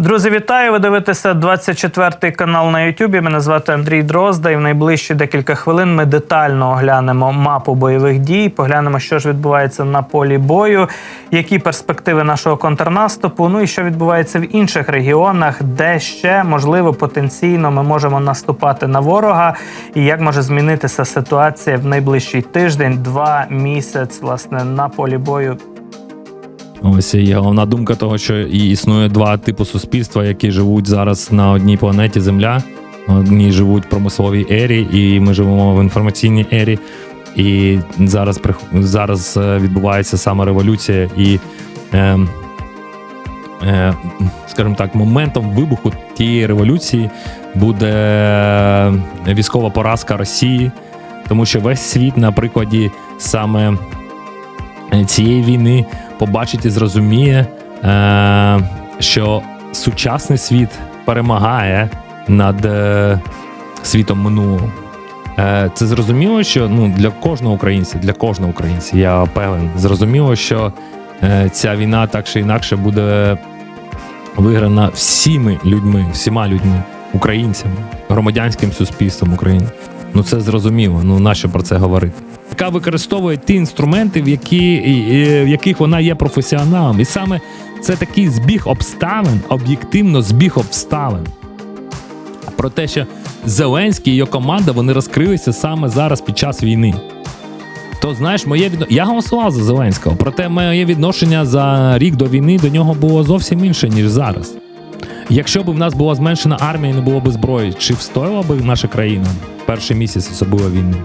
Друзі, вітаю! Ви дивитеся 24-й канал на Ютубі. Мене звати Андрій Дрозда, і в найближчі декілька хвилин ми детально оглянемо мапу бойових дій. Поглянемо, що ж відбувається на полі бою, які перспективи нашого контрнаступу. Ну і що відбувається в інших регіонах, де ще можливо потенційно ми можемо наступати на ворога, і як може змінитися ситуація в найближчий тиждень, два місяць, власне, на полі бою. Ось є головна думка того, що і існує два типи суспільства, які живуть зараз на одній планеті Земля. Одні живуть в промисловій ері, і ми живемо в інформаційній ері. І зараз зараз е, відбувається саме революція, і, е, е, скажімо так, моментом вибуху тієї революції буде військова поразка Росії, тому що весь світ на прикладі саме цієї війни побачить і зрозуміє, е, що сучасний світ перемагає над е, світом минулого. Е, це зрозуміло, що ну, для кожного українця, для кожного українця, я певен, зрозуміло, що е, ця війна так чи інакше буде виграна всіми людьми, всіма людьми, українцями, громадянським суспільством України. Ну це зрозуміло. Ну нащо про це говорити? Яка використовує ті інструменти, в, які, в яких вона є професіоналом. І саме це такий збіг обставин, об'єктивно збіг обставин. Про те, що Зеленський і його команда вони розкрилися саме зараз під час війни. То знаєш, моє відно... я голосував за Зеленського, проте моє відношення за рік до війни до нього було зовсім інше, ніж зараз. Якщо б в нас була зменшена армія і не було б зброї, чи встояла б наша країна перший місяць особливо війни?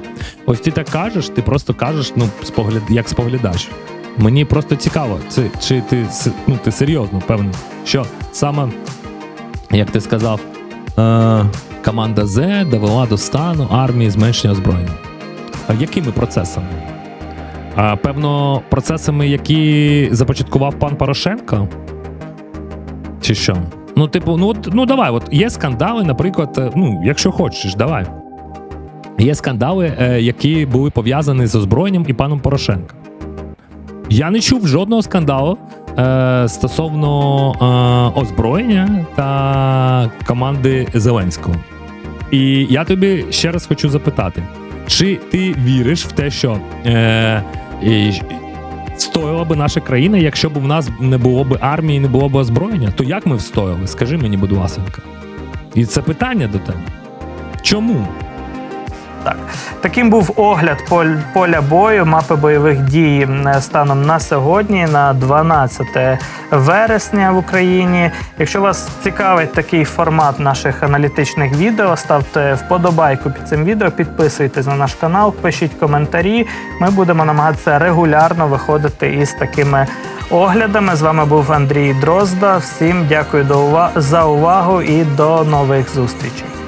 Ось ти так кажеш, ти просто кажеш, ну, спогляд, як споглядач. Мені просто цікаво, це, чи ти, ну, ти серйозно певний, що саме, як ти сказав, е, команда З довела до стану армії зменшення озброєння. А якими процесами? А, певно, процесами, які започаткував пан Порошенко? Чи що? Ну, типу, ну от, ну давай, от є скандали, наприклад, е, ну, якщо хочеш, давай. Є скандали, е, які були пов'язані з озброєнням і паном Порошенка. Я не чув жодного скандалу е, стосовно е, озброєння та команди Зеленського. І я тобі ще раз хочу запитати: чи ти віриш в те, що е, стояла би наша країна, якщо б в нас не було б армії, не було б озброєння? То як ми встояли? Скажи мені, будь ласка. І це питання до тебе. Чому? Так, таким був огляд поля бою, мапи бойових дій е, станом на сьогодні, на 12 вересня в Україні. Якщо вас цікавить такий формат наших аналітичних відео, ставте вподобайку під цим відео, підписуйтесь на наш канал, пишіть коментарі. Ми будемо намагатися регулярно виходити із такими оглядами. З вами був Андрій Дрозда. Всім дякую за увагу і до нових зустрічей.